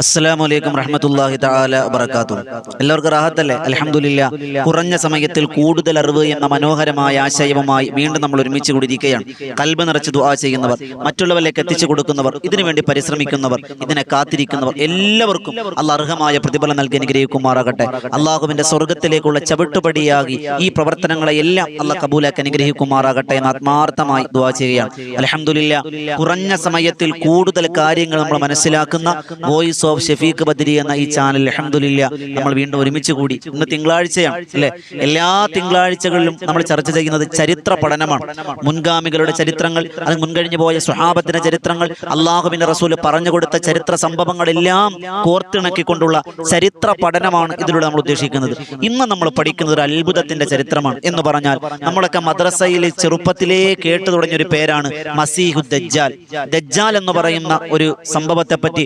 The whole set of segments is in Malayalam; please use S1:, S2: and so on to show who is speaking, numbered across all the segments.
S1: അസ്സലാമു വലൈക്കും റഹമത്തല്ലാഹി താല വബറകാത്തു എല്ലാവർക്കും റാഹത്തല്ലേ? അലഹമില്ല കുറഞ്ഞ സമയത്തിൽ കൂടുതൽ അറിവ് എന്ന മനോഹരമായ ആശയവുമായി വീണ്ടും നമ്മൾ ഒരുമിച്ച് കൂടിയിരിക്കുകയാണ്. കൽബ് നിറച്ച് ദുആ ചെയ്യുന്നവർ മറ്റുള്ളവരിലേക്ക് എത്തിച്ചു കൊടുക്കുന്നവർ ഇതിനുവേണ്ടി പരിശ്രമിക്കുന്നവർ ഇതിനെ കാത്തിരിക്കുന്നവർ എല്ലാവർക്കും അല്ല അർഹമായ പ്രതിഫലം നൽകി അനുഗ്രഹിക്കുമാറാകട്ടെ. അള്ളാഹുവിന്റെ സ്വർഗത്തിലേക്കുള്ള ചവിട്ടുപടിയാകി ഈ പ്രവർത്തനങ്ങളെ എല്ലാം അല്ല കബൂലാക്കി അനുഗ്രഹിക്കുമാറാകട്ടെ എന്ന് ആത്മാർത്ഥമായി ദുആ ചെയ്യുകയാണ്. അലഹമില്ല കുറഞ്ഞ സമയത്തിൽ കൂടുതൽ കാര്യങ്ങൾ നമ്മൾ മനസ്സിലാക്കുന്ന വോയിസ് ഓഫ് ഷെഫീഖ് ബദ്രി എന്ന ഈ ചാനൽ അഹമ്മദില്ല നമ്മൾ വീണ്ടും ഒരുമിച്ച് കൂടി. ഇന്ന് തിങ്കളാഴ്ചയാണ് അല്ലെ? എല്ലാ തിങ്കളാഴ്ചകളിലും നമ്മൾ ചർച്ച ചെയ്യുന്നത് ചരിത്ര പഠനമാണ്. മുൻഗാമികളുടെ ചരിത്രങ്ങൾ അത് മുൻകഴിഞ്ഞു പോയ സുഹാബത്തിന്റെ ചരിത്രങ്ങൾ അള്ളാഹുബിന്റെ റസൂൽ പറഞ്ഞു കൊടുത്ത ചരിത്ര സംഭവങ്ങളെല്ലാം കോർത്തിണക്കിക്കൊണ്ടുള്ള ചരിത്ര പഠനമാണ് ഇതിലൂടെ നമ്മൾ ഉദ്ദേശിക്കുന്നത്. ഇന്ന് നമ്മൾ പഠിക്കുന്നത് ഒരു അത്ഭുതത്തിന്റെ ചരിത്രമാണ്. എന്ന് പറഞ്ഞാൽ നമ്മളൊക്കെ മദ്രസയിൽ ചെറുപ്പത്തിലേ കേട്ടു തുടങ്ങിയ ഒരു പേരാണ് മസീഹു ദജ്ജാൽ ദജ്ജാൽ എന്ന് പറയുന്ന ഒരു സംഭവത്തെ പറ്റി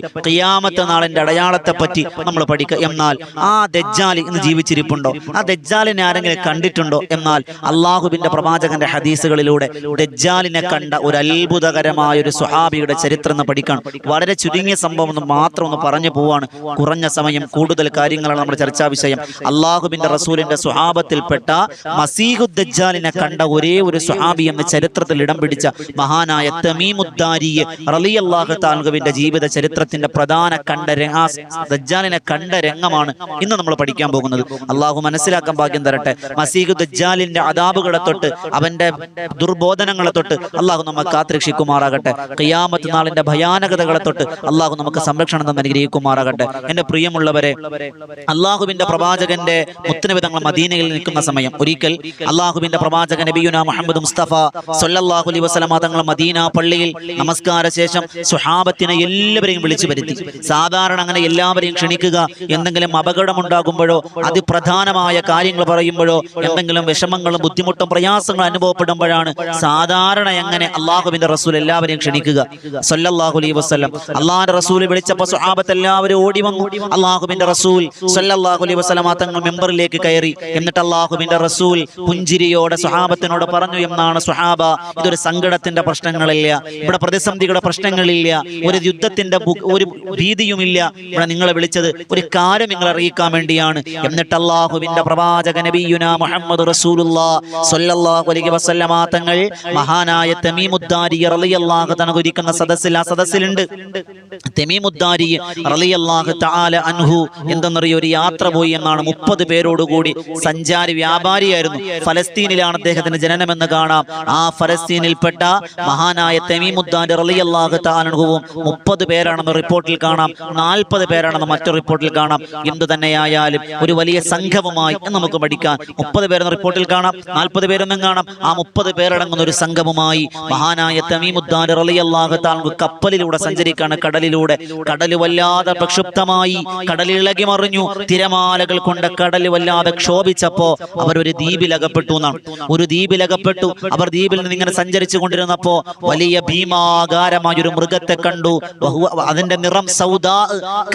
S1: നാളിന്റെ അടയാളത്തെ പറ്റി നമ്മൾ പഠിക്കുക എന്നാൽ ആ ദജ്ജാലി ഇന്ന് ജീവിച്ചിരിപ്പുണ്ടോ? ആ ദജ്ജാലിനെ ആരെങ്കിലും കണ്ടിട്ടുണ്ടോ? എന്നാൽ അള്ളാഹുബിന്റെ പ്രവാചകന്റെ ഹദീസുകളിലൂടെ ദജ്ജാലിനെ കണ്ട ഒരു അത്ഭുതകരമായ ഒരു സുഹാബിയുടെ ചരിത്രം എന്ന് പഠിക്കണം. വളരെ ചുരുങ്ങിയ സംഭവം ഒന്ന് മാത്രം ഒന്ന് പറഞ്ഞു പോവാണ്. കുറഞ്ഞ സമയം കൂടുതൽ കാര്യങ്ങളാണ് നമ്മുടെ ചർച്ചാ വിഷയം. അള്ളാഹുബിന്റെ റസൂലിന്റെ സുഹാബത്തിൽപ്പെട്ട മസീഹു ദജ്ജാലിനെ കണ്ട ഒരേ ഒരു സുഹാബി എന്ന ചരിത്രത്തിൽ ഇടം പിടിച്ച മഹാനായ തമീമുദ്ദാരിയെ റളിയല്ലാഹു താൽഗുവിന്റെ ജീവിത ചരിത്രത്തിന്റെ പ്രധാന കണ്ട രംഗ ആ ദജ്ജാലിനെ കണ്ട രംഗമാണ് ഇന്ന് നമ്മൾ പഠിക്കാൻ പോകുന്നത്. അള്ളാഹു മനസ്സിലാക്കാൻ ഭാഗ്യം തരട്ടെ. മസീഹു ദജ്ജാലിന്റെ അതാബുകളെ തൊട്ട് അവന്റെ ദുർബോധനങ്ങളെ തൊട്ട് അള്ളാഹു നമ്മെ കാത്തിരക്ഷിക്കുമാറാകട്ടെ. ഖിയാമത്ത് നാളിന്റെ ഭയാനകതകളെ തൊട്ട് അള്ളാഹു നമുക്ക് സംരക്ഷണം തന്നെ അനുഗ്രഹിക്കുമാറാകട്ടെ. എന്റെ പ്രിയമുള്ളവരെ അള്ളാഹുവിന്റെ പ്രവാചകന്റെ മുത്തനവിധങ്ങൾ മദീനയിൽ നിൽക്കുന്ന സമയം. ഒരിക്കൽ അള്ളാഹുവിന്റെ പ്രവാചകൻ നബിയുന മുഹമ്മദ് മുസ്തഫ സൊല്ലാഹു തങ്ങൾ മദീന പള്ളിയിൽ നമസ്കാര ശേഷം സുഹാബത്തിനെ എല്ലാവരെയും വിളിച്ചു വരുത്തി. സാധാരണ അങ്ങനെ എല്ലാവരെയും ക്ഷണിക്കുക എന്തെങ്കിലും അപകടം അപകടമുണ്ടാകുമ്പോഴോ അതിപ്രധാനമായ കാര്യങ്ങൾ പറയുമ്പോഴോ എന്തെങ്കിലും വിഷമങ്ങളും ബുദ്ധിമുട്ടും പ്രയാസങ്ങളും അനുഭവപ്പെടുമ്പോഴാണ് സാധാരണ എങ്ങനെ അള്ളാഹുവിന്റെ റസൂൽ എല്ലാവരെയും ക്ഷണിക്കുക. സല്ലല്ലാഹു അലൈഹി വസല്ലം. അള്ളാഹിന്റെ റസൂൽ വിളിച്ചപ്പോൾ സ്വഹാബത്ത് എല്ലാവരും ഓടി വന്നു. അള്ളാഹുവിന്റെ റസൂൽ സല്ലല്ലാഹു അലൈഹി വസല്ലം തങ്ങൾ മെമ്പറിലേക്ക് കയറി. എന്നിട്ട് അള്ളാഹുവിന്റെ റസൂൽ പുഞ്ചിരിയോടെ സ്വഹാബത്തിനോട് പറഞ്ഞു എന്നാണ് സ്വഹാബ ഇതൊരു സങ്കടത്തിന്റെ പ്രശ്നങ്ങളില്ല. ഇവിടെ പ്രതിസന്ധിയുടെ പ്രശ്നങ്ങളില്ല. ഒരു യുദ്ധത്തിന്റെ ഒരു ഒരു ഭീതിയുമില്ല ഇവിടെ നിങ്ങളെ വിളിച്ചത് ഒരു കാര്യം നിങ്ങൾ അറിയിക്കാൻ വേണ്ടിയാണ്. എന്നിട്ട് അള്ളാഹുവിന്റെ പ്രവാചക നബിയുന മുഹമ്മദ് റസൂലുള്ളാ സല്ലല്ലാഹു അലൈഹി വസല്ലമ തങ്ങൾ മഹാനായ തമീമുദ്ദാരി റളിയല്ലാഹു തആല ഇരിക്കുന്ന സദസ്സിൽ ആ സദസ്സിലുണ്ട്. തമീമുദ്ദാരി റളിയല്ലാഹു തആല അൻഹു എന്തെന്നറിയോ ഒരു യാത്ര പോയി എന്നാണ് മുപ്പത് പേരോടുകൂടി സഞ്ചാരി വ്യാപാരിയായിരുന്നു. ഫലസ്തീനിലാണ് അദ്ദേഹത്തിന്റെ എന്ന് കാണാം. ആ ഫലസ്തീനിൽപ്പെട്ട മഹാനായ തമീമുദ്ദാരി റളിയല്ലാഹു തആല അൻഹുവും മുപ്പത് പേരാണെന്ന് റിപ്പോർട്ടിൽ കാണാം. നാൽപ്പത് പേരാണെന്ന് മറ്റൊരു റിപ്പോർട്ടിൽ കാണാം. എന്തു തന്നെയായാലും ഒരു വലിയ സംഘവുമായി നമുക്ക് പഠിക്കാം. മുപ്പത് പേരെന്ന റിപ്പോർട്ടിൽ കാണാം. നാൽപ്പത് പേരെന്നും കാണാം. ആ മുപ്പത് പേരടങ്ങുന്ന ഒരു സംഘവുമായി മഹാനായ തമീമുദ്ദാൻ റളിയല്ലാഹു കപ്പലിലൂടെ സഞ്ചരിക്കാണ്. കടലിലൂടെ കടൽ വല്ലാതെ പ്രക്ഷുബ്ധമായി കടലിളകി മറിഞ്ഞു. തിരമാലകൾ കൊണ്ട് കടൽ വല്ലാതെ ക്ഷോഭിച്ചപ്പോ അവർ ഒരു ദ്വീപിലകപ്പെട്ടു എന്നാണ്. ഒരു ദ്വീപിലകപ്പെട്ടു അവർ ദ്വീപിൽ നിന്ന് ഇങ്ങനെ സഞ്ചരിച്ചു കൊണ്ടിരുന്നപ്പോ വലിയ ഭീമാകാരമായ ഒരു മൃഗത്തെ കണ്ടു. അതിന്റെ നിറം സൗദാ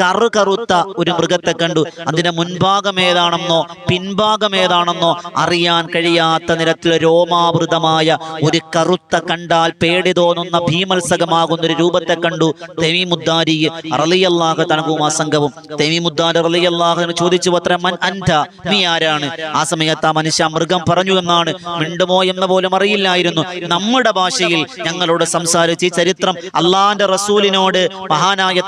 S1: കറു കറുത്ത ഒരു മൃഗത്തെ കണ്ടു. അതിന്റെ മുൻഭാഗം ഏതാണെന്നോ പിൻഭാഗം ഏതാണെന്നോ അറിയാൻ കഴിയാത്ത നിരത്തിൽ രോമാവൃതമായ ഒരു കറുത്ത കണ്ടാൽ പേടി തോന്നുന്ന ഭീമത്സകമാകുന്ന ഒരു രൂപത്തെ കണ്ടു. തെമിമുദ്ദാരി റളിയല്ലാഹു തനകും ആ സംഘവും തെമിമുദ്ദാരി റളിയല്ലാഹു ചോദിച്ചു അത്ര മൻ അൻത? നീ ആരാണ്? ആ സമയത്ത് ആ മനുഷ്യ മൃഗം പറഞ്ഞു എന്നാണ്. മിണ്ടുമോ എന്ന് പോലും അറിയില്ലായിരുന്നു. നമ്മുടെ ഭാഷയിൽ ഞങ്ങളോട് സംസാരിച്ച് ചരിത്രം അള്ളാന്റെ റസൂലിനോട് മഹാനായ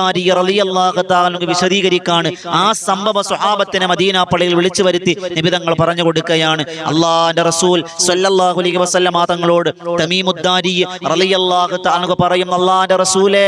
S1: തമീമുദ്ദാരി റളിയല്ലാഹു വിശദീകരിക്കാണ്. ആ സംഭവ സ്വഹാബത്തിനെ മദീന പള്ളിയിൽ വിളിച്ചു വരുത്തി നിബിതങ്ങൾ പറഞ്ഞു കൊടുക്കുകയാണ്. അള്ളാന്റെ റസൂൽ സല്ലല്ലാഹു അലൈഹി വസല്ലമ തങ്ങളോട് തമീമുദ്ദാരി റളിയല്ലാഹു തആല പറയും അള്ളാന്റെ റസൂലെ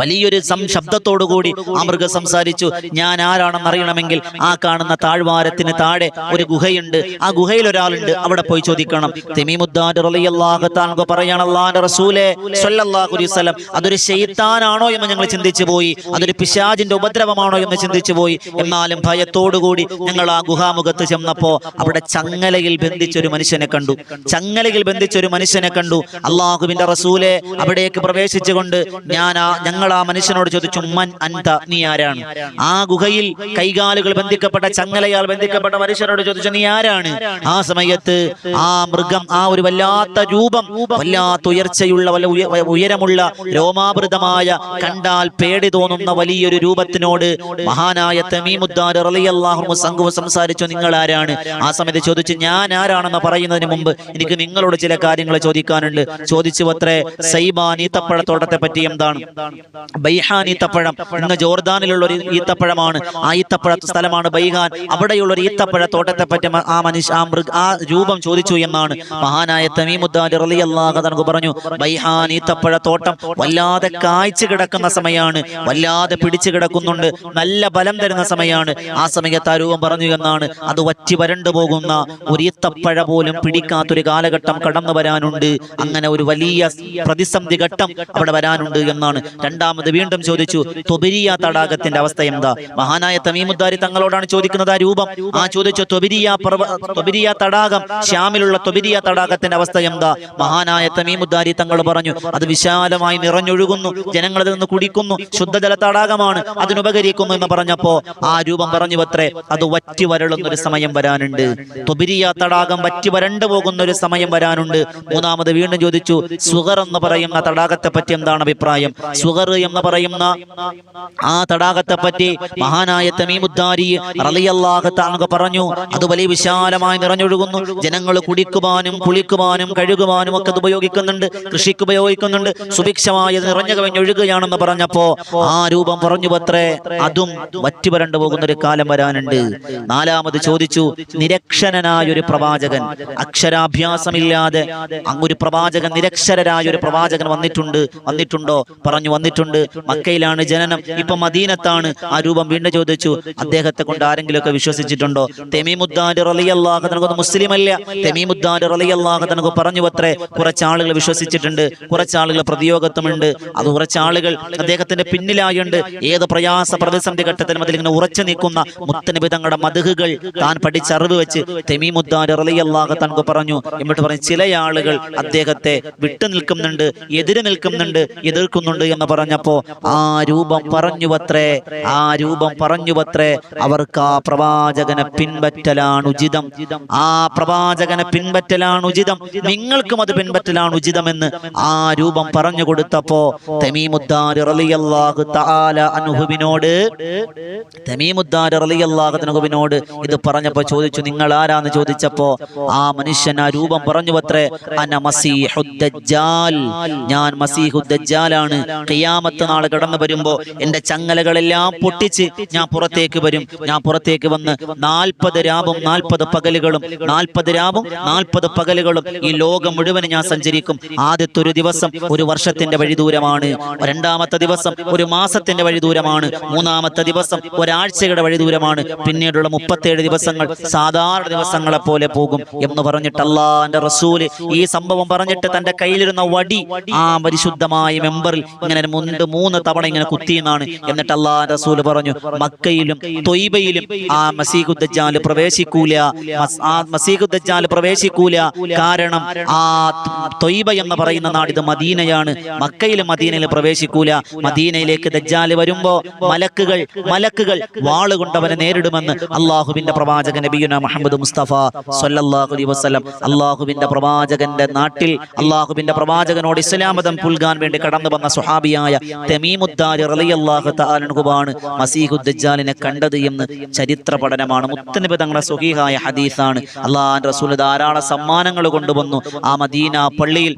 S1: വലിയൊരു ശബ്ദത്തോടു കൂടി ആ മൃഗം സംസാരിച്ചു. ഞാൻ ആരാണെന്ന് അറിയണമെങ്കിൽ ആ കാണുന്ന താഴ്വാരത്തിന് താഴെ ഒരു ഗുഹയുണ്ട്. ആ ഗുഹയിൽ ഒരാളുണ്ട്. അവിടെ പോയി ചോദിക്കണം. തെമീമുദ്ദാൻ റളിയല്ലാഹു തആല പറയാണ് അള്ളാന്റെ റസൂലെ സ്വല്ലല്ലാഹു അലൈഹി വസല്ലം അതൊരു ശൈത്താനാണോ എന്ന് ഞങ്ങൾ ചിന്തിച്ചു. പോയി. അതൊരു പിശാജിന്റെ ഉപദ്രവമാണോ എന്ന് ചിന്തിച്ചു പോയി. എന്നാലും ഭയത്തോടുകൂടി ഞങ്ങൾ ആ ഗുഹാമുഖത്ത് ചെന്നപ്പോ അവിടെ ചങ്ങലയിൽ ബന്ധിച്ചൊരു മനുഷ്യനെ കണ്ടു. ചങ്ങലയിൽ ബന്ധിച്ചൊരു മനുഷ്യനെ കണ്ടു. അള്ളാഹുവിന്റെ റസൂലെ അവിടേക്ക് പ്രവേശിച്ചുകൊണ്ട് ഞാൻ ആ ഞങ്ങൾ ആ മനുഷ്യനോട് ചോദിച്ചു മൻ അന്ത നീ ആരാണ്? ആ ഗുഹയിൽ കൈകാലുകൾ ബന്ധിക്കപ്പെട്ട ചങ്ങലയാൽ ബന്ധിക്കപ്പെട്ട മനുഷ്യനോട് ചോദിച്ചു നീ ആരാണ്? ആ സമയത്ത് ആ മൃഗം ആ ഒരു വല്ലാത്ത രൂപം വല്ലാത്ത ഉയർച്ചയുള്ള വല്ല ഉയരമുള്ള രോമാവൃതമായ കണ്ടാൽ പേടി തോന്നുന്ന വലിയൊരു രൂപത്തിനോട് മഹാനായ തമീമുദ്ദാർ സംസാരിച്ചു നിങ്ങൾ ആരാണ് ആ സമയത്ത് ചോദിച്ചു ഞാൻ ആരാണെന്ന് പറയുന്നതിന് മുമ്പ് എനിക്ക് നിങ്ങളോട് ചില കാര്യങ്ങൾ ചോദിക്കാനുണ്ട്. ചോദിച്ചു അത്രേ സൈബാൻ ഈത്തപ്പഴത്തോട്ടത്തെ പറ്റി എന്താണ്? ബൈഹാൻ ഈത്തപ്പഴം ഇന്ന് ജോർദാനിലുള്ള ഒരു ഈത്തപ്പഴമാണ്. ആ ഈത്തപ്പഴ സ്ഥലമാണ് ബൈഹാൻ. അവിടെയുള്ള ഒരു ഈത്തപ്പഴ തോട്ടത്തെ പറ്റി ആ മനുഷ്യ ആ മൃഗ ആ രൂപം ചോദിച്ചു എന്നാണ് മഹാനായ റളിയല്ലാഹു അള്ളാഹു പറഞ്ഞു. ബൈഹാൻ ഈത്തപ്പഴ തോട്ടം വല്ലാതെ കായ്ച്ചു കിടക്കുന്ന സമയമാണ്. വല്ലാതെ പിടിച്ചു കിടക്കുന്നുണ്ട്. നല്ല ബലം തരുന്ന സമയമാണ്. ആ സമയത്ത് ആ രൂപം പറഞ്ഞു എന്നാണ്. അത് വറ്റി വരണ്ടു പോകുന്ന ഒരു ഈത്തപ്പഴ പോലും പിടിക്കാത്തൊരു കാലഘട്ടം കടന്നു വരാനുണ്ട്. അങ്ങനെ ഒരു വലിയ പ്രതിസന്ധി ഘട്ടം അവിടെ വരാനുണ്ട് എന്നാണ്. രണ്ടാമത് വീണ്ടും ചോദിച്ചു തൊബിരിയ തടാകത്തിന്റെ അവസ്ഥ എന്താ? മഹാനായ തമീമുദ്ദാരി തങ്ങളോടാണ് ചോദിക്കുന്നത് ആ രൂപം. ആ ചോദിച്ചു തൊബിരിയ ത്വബരിയ തടാകം ശ്യാമിലുള്ള തൊബിരിയ തടാകത്തിന്റെ അവസ്ഥ എന്താ? മഹാനായ തമീമുദ്ദാരി തങ്ങൾ പറഞ്ഞു അത് വിശാലമായി നിറഞ്ഞൊഴുകുന്നു. ജനങ്ങൾ അതിൽ നിന്ന് കുടിക്കുന്നു. ശുദ്ധജല തടാകമാണ് അതിനുപകരിക്കുന്നു എന്ന് പറഞ്ഞപ്പോ ആ രൂപം പറഞ്ഞു അത്രേ അത് വറ്റി വരളുന്ന ഒരു സമയം വരാനുണ്ട്. തൊബിരിയ തടാകം വറ്റി വരണ്ടു പോകുന്ന ഒരു സമയം വരാനുണ്ട്. മൂന്നാമത് വീണ്ടും ചോദിച്ചു സുഗർ എന്ന് പറയുന്ന തടാകത്തെ പറ്റി എന്താണ് അഭിപ്രായം? സുഗർ എന്ന് പറയുന്ന ആ തടാകത്തെ പറ്റി മഹാനായ തമീമുദ്ദാരി റളിയല്ലാഹു തആല പറഞ്ഞു. അത് വലിയ വിശാലമായി നിറഞ്ഞൊഴുകുന്നു. ജനങ്ങൾ കുടിക്കുവാനും കുളിക്കുവാനും കഴുകുവാനും ഒക്കെ അത് ഉപയോഗിക്കുന്നുണ്ട്. കൃഷിക്ക് ഉപയോഗിക്കുന്നുണ്ട്. സുഭിക്ഷമായി നിറഞ്ഞു കവിഞ്ഞൊഴുകുകയാണെന്ന് പറഞ്ഞപ്പോ ആ രൂപം പറഞ്ഞു പത്രേ അതും വറ്റുപരണ്ടു പോകുന്ന ഒരു കാലം വരാനുണ്ട്. നാലാമത് ചോദിച്ചു നിരക്ഷരനായ ഒരു പ്രവാചകൻ അക്ഷരാഭ്യാസമില്ലാതെ അങ്ങൊരു പ്രവാചകൻ നിരക്ഷരരായ ഒരു പ്രവാചകൻ വന്നിട്ടുണ്ട് വന്നിട്ടുണ്ടോ? പറഞ്ഞു വന്നിട്ടുണ്ട്. മക്കയിലാണ് ജനനം ഇപ്പൊ മദീനത്താണ്. ആ രൂപം വീണ്ടും ചോദിച്ചു അദ്ദേഹത്തെ കൊണ്ട് ആരെങ്കിലുമൊക്കെ വിശ്വസിച്ചിട്ടുണ്ടോ? തെമീമുദ്ദാന്റെ റളിയല്ലാഹു തനക്ക് മുസ്ലിം അല്ല തെമീമുദ്ദാന്റെ റളിയല്ലാഹു തനക്ക് പറഞ്ഞു പത്രേ കുറച്ചാളുകൾ വിശ്വസിച്ചിട്ടുണ്ട് കുറച്ചാളുകൾ പ്രതിയോഗത്വമുണ്ട് അത് കുറച്ച് ആളുകൾ അദ്ദേഹത്തിന്റെ പിന്നിലായുണ്ട്. ഏത് പ്രയാസ പ്രതിസന്ധി ഘട്ടത്തിലും അതിലിങ്ങനെ ഉറച്ചു നിൽക്കുന്ന മുത്തനബി തങ്ങളുടെ മധുഹുകൾ താൻ പഠിച്ചറിവ് വെച്ച് തെമീമുദ്ദാന്റെ റളിയല്ലാഹു തനക്ക് പറഞ്ഞു. എന്നിട്ട് പറഞ്ഞു ചില ആളുകൾ അദ്ദേഹത്തെ വിട്ടു നിൽക്കുന്നുണ്ട് എതിര് നിൽക്കുന്നുണ്ട് എതിർക്കുന്നുണ്ട് എന്ന് പറഞ്ഞപ്പോ ആ രൂപം പറഞ്ഞുവത്രേ ആ രൂപം പറഞ്ഞുവത്രേ അവർക്ക് ആ പ്രവാചകനെ പിൻപറ്റലാണ് ഉചിതം. ആ പ്രവാചകനെ പിൻപറ്റലാണ് ഉചിതം. നിങ്ങൾക്കും അത് പിൻപറ്റലാണ് ഉചിതമെന്ന് ആ രൂപം പറഞ്ഞു കൊടുത്തപ്പോ തമീമുദ്ദാരി തആല അൻഹുവിനോട് റളിയല്ലാഹു ഇത് പറഞ്ഞപ്പോ ചോദിച്ചു നിങ്ങൾ ആരാന്ന് ചോദിച്ചപ്പോ ആ മനുഷ്യൻ ആ രൂപം പറഞ്ഞു അത്രേ അന മസീഹുദ്ദജ്ജാൽ ഞാൻ മസീഹുദ്ദജ്ജാലാണ് ഖിയാമത്ത് നാൾ കടന്നു വരുമ്പോ എന്റെ ചങ്ങലകളെല്ലാം പൊട്ടിച്ച് ഞാൻ പുറത്തേക്ക് വരും. ഞാൻ പുറത്തേക്ക് വന്ന് നാൽപ്പത് രാവും നാൽപ്പത് പകലുകളും നാൽപ്പത് രാവും നാൽപ്പത് പകലുകളും ഈ ലോകം മുഴുവൻ ഞാൻ സഞ്ചരിക്കും. ആദ്യത്തെ ഒരു ദിവസം ഒരു വർഷത്തിന്റെ വഴി ദൂരമാണ് രണ്ടാമത്തെ ദിവസം ഒരു മാസത്തിന്റെ വഴി ദൂരമാണ്. മൂന്നാമത്തെ ദിവസം ഒരാഴ്ചയുടെ വഴി ദൂരമാണ്. പിന്നീടുള്ള മുപ്പത്തേഴ് ദിവസങ്ങൾ സാധാരണ ദിവസങ്ങളെ പോലെ പോകും എന്ന് പറഞ്ഞിട്ട് അള്ളാന്റെ റസൂൽ ഈ സംഭവം പറഞ്ഞിട്ട് തന്റെ കയ്യിലിരുന്ന വടി ആ പരിശുദ്ധമായ മെമ്പറിൽ ഇങ്ങനെ മുണ്ട് മൂന്ന് തവണ ഇങ്ങനെ കുത്തിയെന്നാണ് എന്നിട്ട് അള്ളാഹ് റസൂൽ പറഞ്ഞു മക്കയിലും തൊയ്ബയിലും ആ മസീഖുദ്ദാൽ പ്രവേശിക്കൂല ആ മസീഖുദ്ദാൽ പ്രവേശിക്കൂല. കാരണം ആ തൊയ്ബ എന്ന് പറയുന്ന നാട് ഇത് മദീനയാണ്. മക്കയിലും മദീനയിൽ പ്രവേശിക്കൂല. മദീനയിലേക്ക് ദജ്ജാൽ വരുമ്പോ മലക്കുകൾ മലക്കുകൾ വാളുകൊണ്ട് അവനെ നേരിടുമെന്ന് അള്ളാഹുവിന്റെ പ്രവാചകൻ നബിയുന മുഹമ്മദ് മുസ്തഫ സല്ലല്ലാഹു അലൈഹി വസല്ലം. അള്ളാഹുവിന്റെ പ്രവാചകന്റെ നാട്ടിൽ അള്ളാഹുവിന്റെ പ്രവാചകനോട് ഇസ്ലാമതം പുൽകാൻ വേണ്ടി കടന്നു വന്ന സുഹാബിയായ തെമീമുദ്ദാരി റളിയല്ലാഹു മസീഹുദ്ദജ്ജാലിനെ കണ്ടത് എന്ന് ചരിത്ര പഠനമാണ് മുത്തനബി തങ്ങളുടെ സുഹീഹായ ഹദീസാണ്. അള്ളാഹ് റസൂൽ ധാരാളം സമ്മാനങ്ങൾ കൊണ്ടുവന്നു. ആ മദീന പള്ളിയിൽ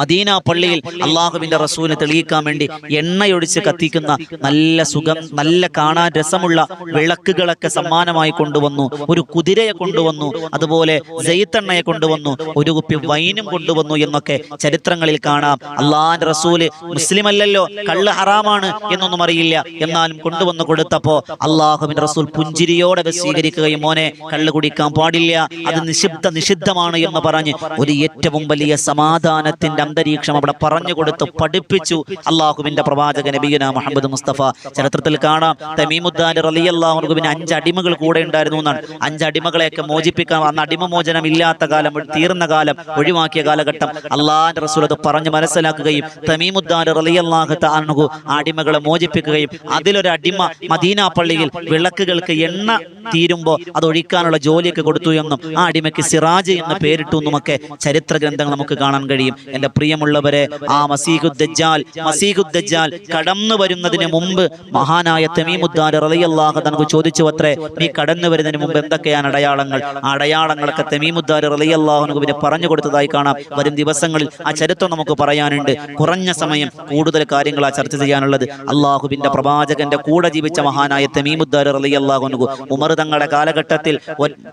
S1: മദീന പള്ളിയിൽ അള്ളാഹുവിന്റെ റസൂലിനെ തെളിയിക്കാൻ വേണ്ടി എണ്ണയൊഴിച്ച് കത്തിക്കുന്ന നല്ല സുഖം നല്ല കാണാൻ രസമുള്ള വിളക്കുകളൊക്കെ സമ്മാനമായി കൊണ്ടുവന്നു ഒരു കുതിരയെ കൊണ്ടുവന്നു അതുപോലെ ജയ്ത്തെണ്ണയെ കൊണ്ടുവന്നു ഒരു കുപ്പി വൈനും കൊണ്ടുവന്നു എന്നൊക്കെ ചരിത്രങ്ങളിൽ കാണാം. അള്ളാൻ റസൂൽ മുസ്ലിം അല്ലല്ലോ കള്ള് ഹറാമാണ് എന്നൊന്നും അറിയില്ല. എന്നാലും കൊണ്ടുവന്ന് കൊടുത്തപ്പോ അള്ളാഹുബിൻ റസൂൽ പുഞ്ചിരിയോടെ സ്വീകരിക്കുകയും മോനെ കള്ള് കുടിക്കാൻ പാടില്ല. അത് നിഷിദ്ധ നിഷിദ്ധമാണ് എന്ന് പറഞ്ഞ് ഒരു ഏറ്റവും വലിയ സമാധാനത്തിന്റെ അന്തരീക്ഷം അവിടെ പറഞ്ഞു കൊടുത്ത് പഠിപ്പിച്ചു അള്ളാഹുവിന്റെ പ്രവാചക നബിയുന മുഹമ്മദ് മുസ്തഫ. ചരിത്രത്തിൽ കാണാം. തമീമുദ്ദാൻ റലിയല്ലാഹുവിന് അഞ്ച് അടിമകൾ കൂടെ ഉണ്ടായിരുന്നു എന്നാണ്. അഞ്ച് അടിമകളെയൊക്കെ മോചിപ്പിക്കാൻ അന്ന് അടിമമോചനം ഇല്ലാത്ത കാലം തീർന്ന കാലം ഒഴിവാക്കിയ കാലഘട്ടം. അള്ളാഹിന്റെ റസൂൽ അത് പറഞ്ഞ് മനസ്സിലാക്കുകയും തമീമുദ്ദാൻ റലിയല്ലാഹത്ത് ആണു അടിമകളെ മോചിപ്പിക്കുകയും അതിലൊരു അടിമ മദീന പള്ളിയിൽ വിളക്കുകൾക്ക് എണ്ണ തീരുമ്പോ അത് ഒഴിക്കാനുള്ള ജോലിയൊക്കെ കൊടുത്തു എന്നും ആ അടിമയ്ക്ക് സിറാജ് എന്ന് പേരിട്ടു എന്നും ഒക്കെ ചരിത്ര ഗ്രന്ഥങ്ങൾ നമുക്ക് കാണാൻ കഴിയും. എന്റെ പ്രിയമുള്ളവരെ ആ മസീഹുദ്ദജാൽ മസീഹുദ്ദജാൽ കടന്നു വരുന്നതിന് മുമ്പ് മഹാനായ തമീമുദ്ദാർ റളിയല്ലാഹു തനക്ക് ചോദിച്ചു അത്രേ നീ കടന്നു വരുന്നതിന് മുമ്പ് എന്തൊക്കെയാണ് അടയാളങ്ങൾ? ആ അടയാളങ്ങളൊക്കെ തമീമുദ്ദാർ റളിയല്ലാഹു പിന്നെ പറഞ്ഞു കൊടുത്തതായി കാണാം. വരും ദിവസങ്ങളിൽ ആ ചരിത്രം നമുക്ക് പറയാനുണ്ട്. കുറഞ്ഞ സമയം കൂടുതൽ കാര്യങ്ങൾ ആ ചർച്ച ചെയ്യാനുള്ളത്. അള്ളാഹുബിന്റെ പ്രവാചകന്റെ കൂടെ ജീവിച്ച മഹാനായ തമീമുദ്ദാർ റളിയല്ലാഹു അൻഹു ഉമർ തങ്ങളുടെ കാലഘട്ടത്തിൽ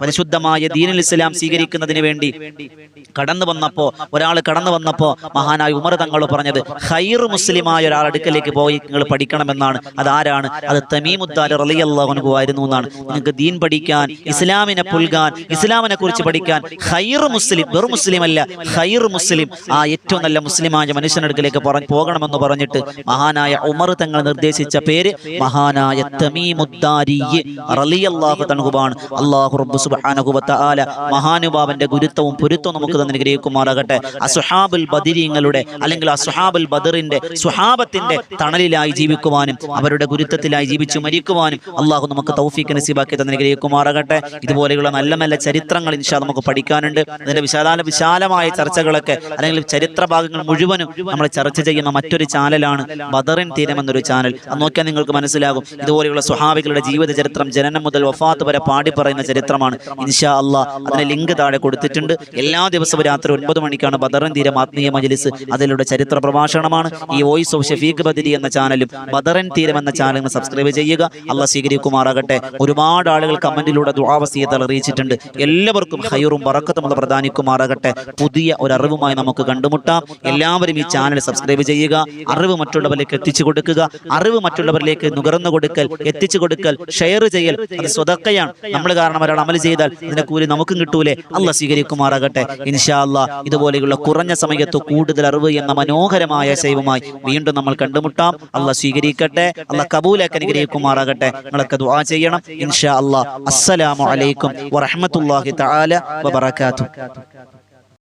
S1: പരിശുദ്ധമായ ദീനുൽ ഇസ്ലാം സ്വീകരിക്കുന്നതിന് വേണ്ടി കടന്നു വന്നപ്പോ ഒരാൾ കടന്നു വന്നപ്പോ മഹാനായ ഉമർ തങ്ങൾ പറഞ്ഞത് ഹൈർ മുസ്ലിമായ ഒരാൾ അടുക്കലേക്ക് പോയി നിങ്ങൾ പഠിക്കണമെന്നാണ്. അതാരാണ് അത് തമീമുദ്ദാൽ റളിയല്ലാഹു ആയിരുന്നു എന്നാണ്. നിങ്ങൾക്ക് ദീൻ പഠിക്കാൻ ഇസ്ലാമിനെ പുൽകാൻ ഇസ്ലാമിനെ കുറിച്ച് പഠിക്കാൻ ഹൈർ മുസ്ലിം വെറും മുസ്ലിം അല്ല ഹൈർ മുസ്ലിം ആ ഏറ്റവും നല്ല മുസ്ലിമായ മനുഷ്യനടുക്കലേക്ക് പോകണമെന്ന് പറഞ്ഞിട്ട് മഹാനായ ഉമർ തങ്ങൾ നിർദ്ദേശിച്ച പേര് മഹാനായ തമീമുദ്ദാരി മഹാനുഭാവന്റെ ഗുരുത്വവും പൊരുത്തവും നമുക്ക് തന്നെ ഗ്രഹിക്കുമാറാകട്ടെ. അസുഹാബുൽ ബദിരിങ്ങളുടെ അല്ലെങ്കിൽ അസുഹാബുൽ ബദറിന്റെ സുഹാബത്തിന്റെ തണലിലായി ജീവിക്കുവാനും അവരുടെ ഗുരുത്വത്തിലായി ജീവിച്ചു മരിക്കുവാനും അള്ളാഹു നമുക്ക് തൗഫീഖ് നസീബാക്കി തന്നെ അനുഗ്രഹിക്കുമാറാകട്ടെ ഇതുപോലെയുള്ള നല്ല നല്ല ചരിത്രങ്ങൾ ഇൻഷാ നമുക്ക് പഠിക്കാനുണ്ട്. അതിന്റെ വിശാല വിശാലമായ ചർച്ചകളൊക്കെ അല്ലെങ്കിൽ ചരിത്ര ഭാഗങ്ങൾ മുഴുവനും നമ്മൾ ചർച്ച ചെയ്യുന്ന മറ്റൊരു ചാനലാണ് ബദറിൻ തീരം എന്നൊരു ചാനൽ. അത് നോക്കിയാൽ നിങ്ങൾക്ക് മനസ്സിലാകും. ഇതുപോലെയുള്ള സ്വഹാബികളുടെ ജീവിത ചരിത്രം ജനനം മുതൽ വഫാത്ത് വരെ പാടി പറയുന്ന ചരിത്രമാണ്. ഇൻഷാ അള്ളാഹ് അതിന് ലിങ്ക് താഴെ കൊടുത്തിട്ടുണ്ട്. എല്ലാ ദിവസവും രാത്രി ഒൻപത് മണിക്കാണ് ബദറിൻ തീരം ആത്മീയ മജലിസ്. അതിലൂടെ ചരിത്ര പ്രഭാഷണമാണ്. ഈ വോയിസ് ഓഫ് ഷഫീഖ് ബദരി എന്ന ചാനലും ബദറൻ തീരം എന്ന ചാനലും സബ്സ്ക്രൈബ് ചെയ്യുക. അള്ള സ്വീകരിക്കുമാറാകട്ടെ. ഒരുപാട് ആളുകൾ കമന്റിലൂടെ ദുആവസീയത്ത് അറിയിച്ചിട്ടുണ്ട്. എല്ലാവർക്കും ഹൈറും വറക്കത്തുമുള്ള പ്രധാനിക്കുമാറാകട്ടെ പുതിയ ഒരു അറിവുമായി നമുക്ക് കണ്ടുമുട്ടാം. എല്ലാവരും ഈ ചാനൽ സബ്സ്ക്രൈബ് ചെയ്യുക. അറിവ് മറ്റുള്ളവരിലേക്ക് എത്തിച്ചു കൊടുക്കുക. അറിവ് മറ്റുള്ളവരിലേക്ക് നുകർന്നു കൊടുക്കൽ എത്തിച്ചു കൊടുക്കൽ ഷെയർ ചെയ്യൽ അത് സ്വതക്കയാണ്. നമ്മൾ കാരണം ഒരാൾ അമൽ ചെയ്താൽ ഇതിന്റെ കൂലി നമുക്കും കിട്ടൂലേ. അല്ല സ്വീകരിക്കുമാറാകട്ടെ. ഇൻഷാ അള്ളാഹ് ഇതുപോലെയുള്ള കുറഞ്ഞ സമയത്ത് കൂടുതൽ അറിവ് എന്ന മനോഹരമായ ശൈവമായി വീണ്ടും നമ്മൾ കണ്ടുമുട്ടാം. അല്ല സ്വീകരിക്കട്ടെ. അല്ല കബൂലാക്കി അനുഗ്രഹിക്കുമാറാകട്ടെ. നിങ്ങളൊക്കെ ദുആ ചെയ്യണം. ഇൻഷാ അള്ളാ. അസ്സലാമു അലൈക്കും വറഹ്മത്തുള്ളാഹി തആല വബറകാതുഹു.